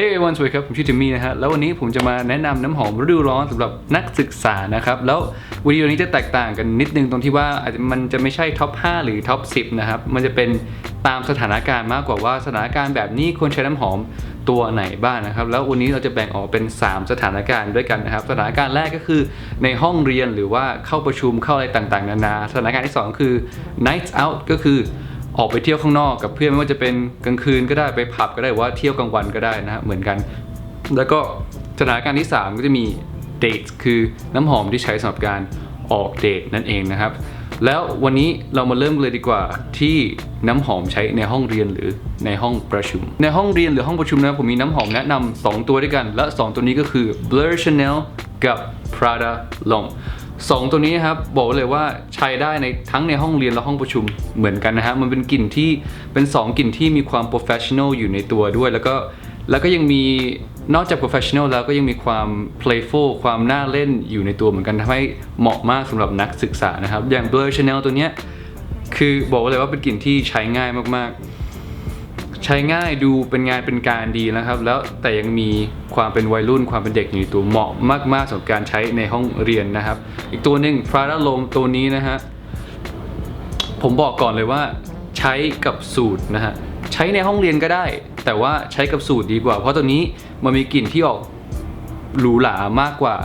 Hey everyone สวัสดีครับ ผมชื่อจิมมี่นะฮะ แล้ววันนี้ผมจะมาแนะนำน้ำหอมฤดูร้อนสำหรับนักศึกษานะครับ แล้ววิดีโอนี้จะแตกต่างกันนิดนึงตรงที่ว่าอาจจะมันจะไม่ใช่ท็อป 5 หรือท็อป 10 นะครับ มันจะเป็นตามสถานการณ์มากกว่าว่าสถานการณ์แบบนี้ควรใช้น้ำหอมตัวไหนบ้างนะครับ แล้ววันนี้เราจะแบ่งออกเป็น 3 สถานการณ์ด้วยกันนะครับ สถานการณ์แรกก็คือในห้องเรียนหรือว่าเข้าประชุมเข้าอะไรต่างๆ นานา สถานการณ์ที่สองคือ night out ก็คือ ออกไปเที่ยวข้างนอกกับเพื่อนไม่ว่าจะเป็นกลางคืนก็ได้ไปผับก็ได้หรือว่าเที่ยวกลางวันก็ได้นะฮะเหมือนกัน แล้วก็สถานการณ์ที่ 3 ก็จะมีเดทคือน้ำหอมที่ใช้สำหรับการออกเดทนั่นเองนะครับ แล้ววันนี้เรามาเริ่มเลยดีกว่าที่น้ำหอมใช้ในห้องเรียนหรือในห้องประชุม ในห้องเรียนหรือห้องประชุมนะผมมีน้ำหอมแนะนำ2ตัวด้วยกัน และ 2 ตัวนี้ก็คือ Blur Chanel กับ Prada L'Homme สองตัวนี้ครับบอกเลยว่าใช้ได้ในทั้งในห้องเรียนและห้องประชุมเหมือนกันนะฮะมันเป็นกลิ่นที่เป็น 2กลิ่นที่มีความ professional อยู่ในตัวด้วย แล้วก็แล้วก็ยังมีนอกจาก professional แล้วก็ยังมีความ playful ความน่าเล่นอยู่ในตัวเหมือนกันทำให้เหมาะมากสำหรับนักศึกษานะครับ อย่าง Blur Chanel ตัวเนี้ยคือบอกเลยว่าเป็นกลิ่นที่ใช้ง่ายมากๆ ใช้ง่ายดูเป็นงานเป็นการดีนะครับ แล้วแต่ยังมีความเป็นวัยรุ่นความเป็นเด็กอยู่ในตัวเหมาะมากๆสำหรับการใช้ในห้องเรียนนะครับ อีกตัวหนึ่ง Prada l o m ตัวนี้นะฮะผมบอกก่อนเลยว่าใช้กับสูตรนะฮะใช้ในห้องเรียนก็ได้ แต่ว่าใช้กับสูตรดีกว่า เพราะตัวนี้มันมีกลิ่นที่ออกหรูหรามากกว่า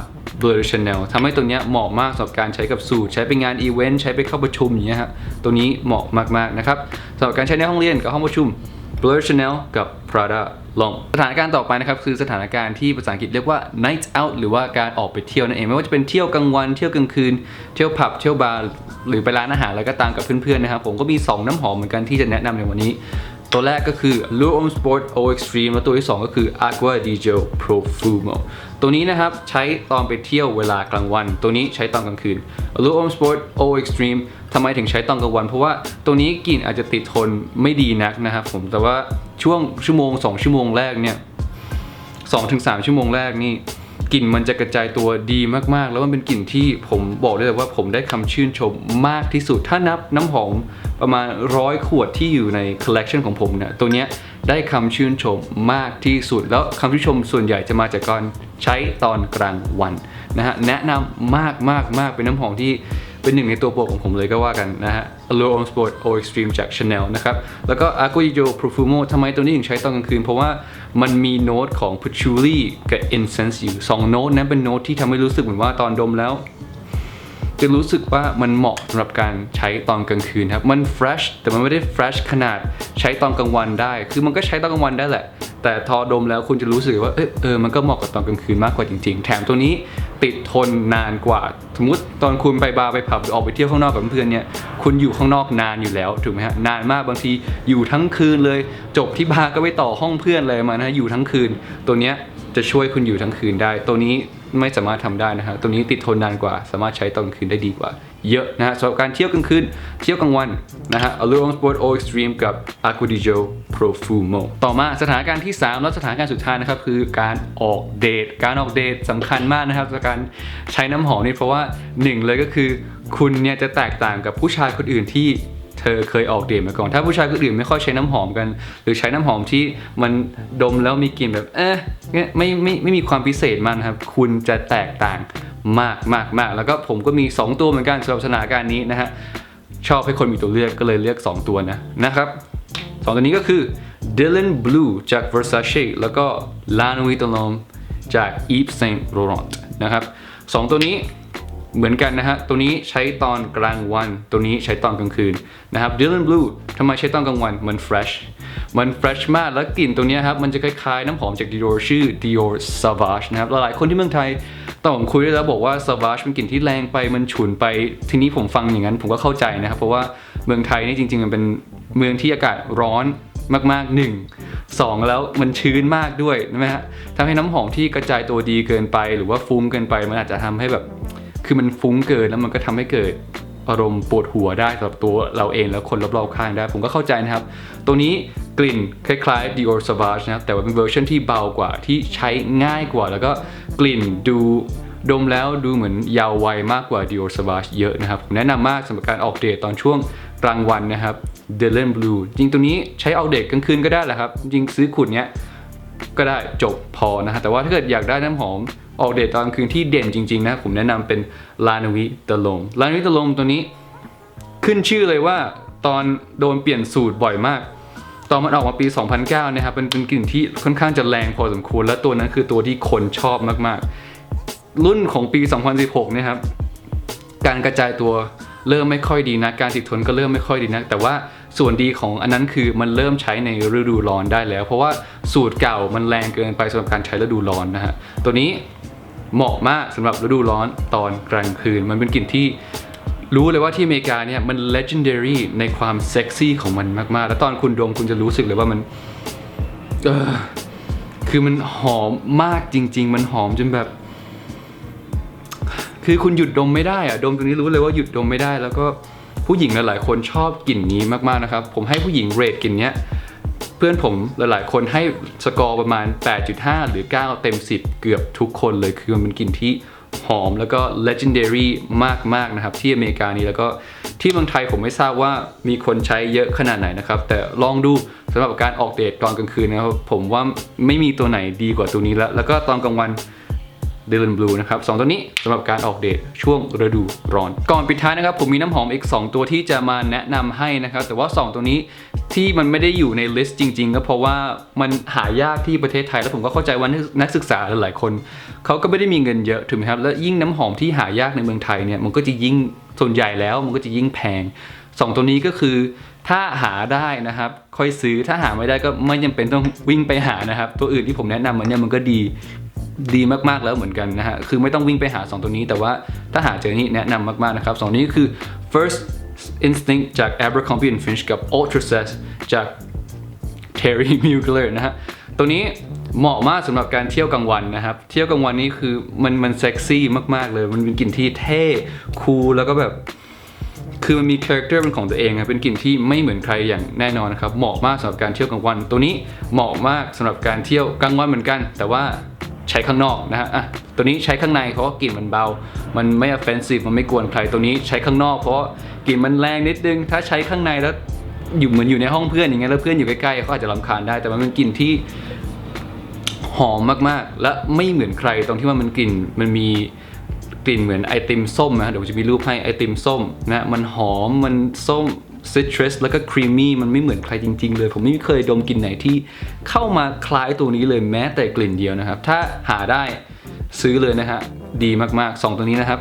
Blur Chanel ทำให้ตัวเนี้ยเหมาะมากสำหรับการใช้กับสูตร ใช้ไปงานอีเวนต์ใช้ไปเข้าประชุมอย่างเงี้ยฮะตัวนี้เหมาะมากๆนะครับสำหรับการใช้ในห้องเรียนกับห้องประชุม Blur Chanel กับ Prada ลงสถานการณ์ต่อไปนะครับคือสถานการณ์ที่ภาษาอังกฤษเรียกว่า night out หรือว่าการออกไปเที่ยวนั่นเองไม่ว่าจะเป็นเที่ยวกลางวันเที่ยวกลางคืน เที่ยวผับเที่ยวบาร์หรือไปร้านอาหารแล้วก็ตามกับเพื่อนๆนะครับผมก็มี 2 น้ำหอมเหมือนกันที่จะแนะนำในวันนี้ ตัวแรกก็คือ l u o m Sport O Extreme และตัวที่ 2 ก็คือ Aqua Di Gel Profumo ตัวนี้นะครับใช้ตอนไปเที่ยวเวลากลางวัน ตัวนี้ใช้ตอนกลางคืน l u o m Sport O Extreme ทำไมถึงใช้ตอนกลางวัน เพราะว่าตัวนี้กลิ่นอาจจะติดทนไม่ดีนักนะครับผมแต่ว่าช่วงชั่วโมง 2 ชั่วโมงแรกเนี่ย2-3 ชั่วโมงแรกนี่ กลิ่นมันจะกระจายตัวดีมากๆ แล้วมันเป็นกลิ่นที่ผมบอกได้เลยว่าผมได้คำชื่นชมมากที่สุด ถ้านับน้ำหอมประมาณร้อยขวดที่อยู่ในคอลเลกชันของผมเนี่ยตัวเนี้ยได้คำชื่นชมมากที่สุด แล้วคำชื่นชมส่วนใหญ่จะมาจากการใช้ตอนกลางวันนะฮะแนะนำมากมากมากเป็นน้ำหอมที่ เป็นหนึ่งในตัวโปรดของผมเลยก็ว่ากันนะฮะ Allure on Sport O Extreme จาก Chanel นะครับ แล้วก็ a q u a g i o Profumo ทำไมตัวนี้ถึงใช้ตอนกลางคืน เพราะว่ามันมีโน้ตของ Patchouli กับ Incense อยู่สองโน้ตนั้นเป็นโน้ตที่ทำให้รู้สึกเหมือนว่าตอนดมแล้ว จะรู้สึกว่ามันเหมาะสำหรับการใช้ตอนกลางคืนครับ มัน fresh แต่มันไม่ได้ fresh ขนาดใช้ตอนกลางวันได้ คือมันก็ใช้ตอนกลางวันได้แหละ แต่ทอดมแล้วคุณจะรู้สึกว่าเอเออมันก็เหมาะกับตอนกลางคืนมากกว่าจริงๆ แถมตัวนี้ติดทนนานกว่า สมมติตอนคุณไปบาร์ไปผับหรือออกไปเที่ยวข้างนอกกับเพื่อนเนี่ย คุณอยู่ข้างนอกนานอยู่แล้วถูกไหมฮะ นานมากบางทีอยู่ทั้งคืนเลย จบที่บาร์ก็ไปต่อห้องเพื่อนเลยมานะอยู่ทั้งคืน ตัวเนี้ยจะช่วยคุณอยู่ทั้งคืนได้ ตัวนี้ไม่สามารถทำได้นะฮะตัวนี้ติดทนนานกว่า สามารถใช้ตอนคืนได้ดีกว่า เยอะนะฮะสำหรับการเที่ยวกลางคืน เที่ยวกลางวันนะฮะ Allure on Sport O Extreme กับ Aqua di g o Profumo ต่อมาสถานการณ์ที่ 3 และสถานการณ์สุดท้ายนะครับ คือการออกเดท การออกเดทสำคัญมากนะครับการใช้น้ำหอมนี่เพราะว่าหนึ่งเลยก็คือ คุณเนี่ยจะแตกต่างกับผู้ชายคนอื่นที่เธอเคยออกเดทมาก่อน ถ้าผู้ชายคนอื่นไม่ค่อยใช้น้ำหอมกัน หรือใช้น้ำหอมที่มันดมแล้วมีกลิ่นแบบ เอ๊ะไม่ไม่ไม่มีความพิเศษมากนครับ คุณจะแตกต่าง มากมากมากแล้วก็ผมก็มี 2 ตัวเหมือนกันสำหรับสถานการณ์นี้นะฮะชอบให้คนมีตัวเลือกก็เลยเลือก 2 ตัวนะนะครับสองตัวนี้ก็คือ Dylan Blue จาก Versace แล้วก็ La Nuit de l'Homme จาก Yves Saint Laurent นะครับสองตัวนี้เหมือนกันนะฮะ ตัวนี้ใช้ตอนกลางวัน ตัวนี้ใช้ตอนกลางคืนนะครับ Dylan Blue ทำไมใช้ตอนกลางวัน มัน fresh มัน fresh มากแล้วกลิ่นตัวเนี้ครับ มันจะคล้ายๆน้ำหอมจาก Dior ชื่อ Dior Sauvage นะครับหลายๆคนที่เมืองไทยตอนผมคุยด้วยแล้วบอกว่า Sauvage เป็นกลิ่นที่แรงไปมันฉุนไป ทีนี้ผมฟังอย่างนั้นผมก็เข้าใจนะครับ เพราะว่าเมืองไทยนี่จริง ๆ มันเป็นเมืองที่อากาศร้อนมากๆหนึ่งสองแล้วมันชื้นมากด้วยนะไหมฮะทำให้น้ำหอมที่กระจายตัวดีเกินไป หรือว่าฟุ้งเกินไป มันอาจจะทำให้แบบ คือมันฟุ้งเกินแล้วมันก็ทำให้เกิด อารมณ์ปวดหัวได้สำหรับตัวเราเองแล้วคนรอบๆข้างได้ ผมก็เข้าใจนะครับ ตัวนี้กลิ่นคล้ายๆ Dior Sauvage นะครับ แต่ว่าเป็นเวอร์ชันที่เบากว่าที่ใช้ง่ายกว่า แล้วก็กลิ่นดูดมแล้วดูเหมือนยาววัยมากกว่า Dior Sauvage เยอะนะครับ ผมแนะนำมากสำหรับการออกเดทตอนช่วงกลางวันนะครับ Dylan Blue จริงตัวนี้ใช้ออกเดทกลางคืนก็ได้แหละครับ จริงซื้อขวดเนี้ยก็ได้จบพอนะฮะแต่ว่าถ้าเกิดอยากได้น้ำหอม ออกเดทตอนคืนที่เด่นจริง ๆ นะ ผมแนะนำเป็นลานาวิตะลมลานาวิตะลมตัวนี้ขึ้นชื่อเลยว่าตอนโดนเปลี่ยนสูตรบ่อยมาก ตอนมันออกมาปี 2009 นะครับเป็นเป็นกลิ่นที่ค่อนข้างจะแรงพอสมควร และตัวนั้นคือตัวที่คนชอบมากๆ รุ่นของปี 2016เนี่ยครับ การกระจายตัวเริ่มไม่ค่อยดีนะ การติดทนก็เริ่มไม่ค่อยดีนะ แต่ว่า ส่วนดีของอันนั้นคือมันเริ่มใช้ในฤดูร้อนได้แล้ว เพราะว่าสูตรเก่ามันแรงเกินไปสำหรับการใช้ฤดูร้อนนะฮะตัวนี้เหมาะมากสำหรับฤดูร้อนตอนกลางคืน มันเป็นกลิ่นที่รู้เลยว่าที่อเมริกาเนี่ยมัน legendary ในความเซ็กซี่ของมันมากๆ แล้วตอนคุณดมคุณจะรู้สึกเลยว่ามันเออคือมันหอมมากจริง ๆ มันหอมจนแบบ คือคุณหยุดดมไม่ได้อะดมตรงนี้รู้เลยว่าหยุดดมไม่ได้แล้วก็ ผู้หญิงหลายๆคนชอบกลิ่นนี้มากๆนะครับ ผมให้ผู้หญิงเรทกลิ่นเนี้ยเพื่อนผมหลายๆ คนให้สกอร์ประมาณ 8.5 หรือ 9 เต็ม 10 เกือบทุกคนเลยคือมันเป็นกลิ่นที่หอมแล้วก็ legendary มากๆนะครับ ที่อเมริกานี้แล้วก็ที่เมืองไทยผมไม่ทราบว่ามีคนใช้เยอะขนาดไหนนะครับ แต่ลองดูสำหรับการออกเดทตอนกลางคืนนะครับผมว่าไม่มีตัวไหนดีกว่าตัวนี้แล้ว แล้วก็ตอนกลางวัน เดล n นบลูนะครับสองตัวนี้สำหรับการออกเดทช่วงฤดูร้อน ก่อนปิดท้ายนะครับ ผมมีน้ำหอมอีก 2 ตัวที่จะมาแนะนำให้นะครับ แต่ว่า 2 ตัวนี้ที่มันไม่ได้อยู่ในลิสต์จริง ๆ ก็เพราะว่ามันหายากที่ประเทศไทย แล้วผมก็เข้าใจว่านักศึกษาหลายๆคนเขาก็ไม่ได้มีเงินเยอะถูกไหมครับและยิ่งน้ำหอมที่หายากในเมืองไทยเนี่ยมันก็จะยิ่งส่วนใหญ่แล้วมันก็จะยิ่งแพง 2 ตัวนี้ก็คือถ้าหาได้นะครับ ค่อยซื้อถ้าหาไม่ได้ก็ไม่จำเป็นต้องวิ่งไปหานะครับ ตัวอื่นที่ผมแนะนำมันเนี่ยมันก็ดี ดีมากๆแล้วเหมือนกันนะฮะ คือไม่ต้องวิ่งไปหา 2 ตัวนี้ แต่ว่าถ้าหาเจอนี่แนะนำมากๆนะครับ 2 นี้คือ first instinct จาก Abercrombie Finch กับ Ultra Set จาก Terry Mugler นะฮะ ตัวนี้เหมาะมากสำหรับการเที่ยวกลางวันนะครับ เที่ยวกลางวันนี้คือมันมันเซ็กซี่มากๆเลย มันเป็นกลิ่นที่เท่คูลแล้วก็แบบคือมันมีคาแรคเตอร์เป็นของตัวเองครับเป็นกลิ่นที่ไม่เหมือนใครอย่างแน่นอนนะครับ เหมาะมากสำหรับการเที่ยวกลางวัน ตัวนี้เหมาะมากสำหรับการเที่ยวกลางวันเหมือนกัน แต่ว่า ใช้ข้างนอกนะฮะตัวนี้ใช้ข้างในเพราะกลิ่นมันเบา มันไม่ offensive มันไม่กวนใครตัวนี้ใช้ข้างนอก เพราะกลิ่นมันแรงนิดนึง ถ้าใช้ข้างในแล้วอยู่เหมือนอยู่ในห้องเพื่อนอย่างเงี้ยแล้วเพื่อนอยู่ใกล้ๆเขาอาจจะรำคาญได้ แต่มันเป็นกลิ่นที่หอมมากๆ และไม่เหมือนใครตรงที่ว่ามันกลิ่นมันมีกลิ่นเหมือนไอติมส้มนะเดี๋ยวผมจะมีรูปให้ไอติมส้มนะมันหอมมันส้ม ซิตรัสแล้วก็ครีมมี่มันไม่เหมือนใครจริง ๆ เลย ผมไม่เคยดมกลิ่นไหนที่เข้ามาคล้ายตัวนี้เลยแม้แต่กลิ่นเดียวนะครับ ถ้าหาได้ซื้อเลยนะฮะดีมากๆสองตัวนี้นะครับ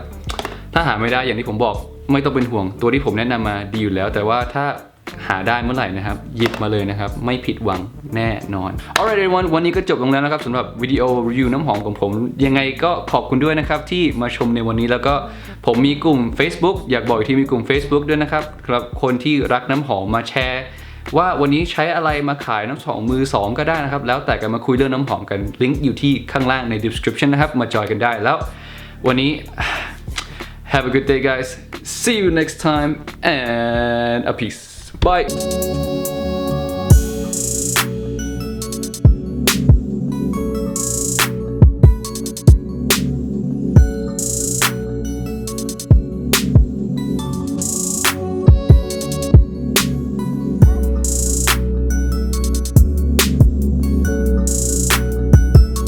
ถ้าหาไม่ได้อย่างที่ผมบอกไม่ต้องเป็นห่วงตัวที่ผมแนะนำมาดีอยู่แล้ว แต่ว่าถ้า หาได้เมื่อไหร่นะครับ หยิบมาเลยนะครับ ไม่ผิดหวังแน่นอน alright everyone วันนี้ก็จบลงแล้วนะครับสำหรับวิดีโอรีวิวน้ำหอมของผม ยังไงก็ขอบคุณด้วยนะครับ ที่มาชมในวันนี้แล้วก็ผมมีกลุ่ม Facebook อยากบอกอีกที่มีกลุ่ม Facebook ด้วยนะครับสำหรับคนที่รักน้ำหอมมาแชร์ว่าวันนี้ใช้อะไรมาขายน้ำหอมมือ 2 ก็ได้นะครับ แล้วแต่กันมาคุยเรื่องน้ำหอมกันลิงก์อยู่ที่ข้างล่างใน description นะครับ มาจอยกันได้แล้ว วันนี้ Have a good day, guys. See you next time, and a peace. Bye.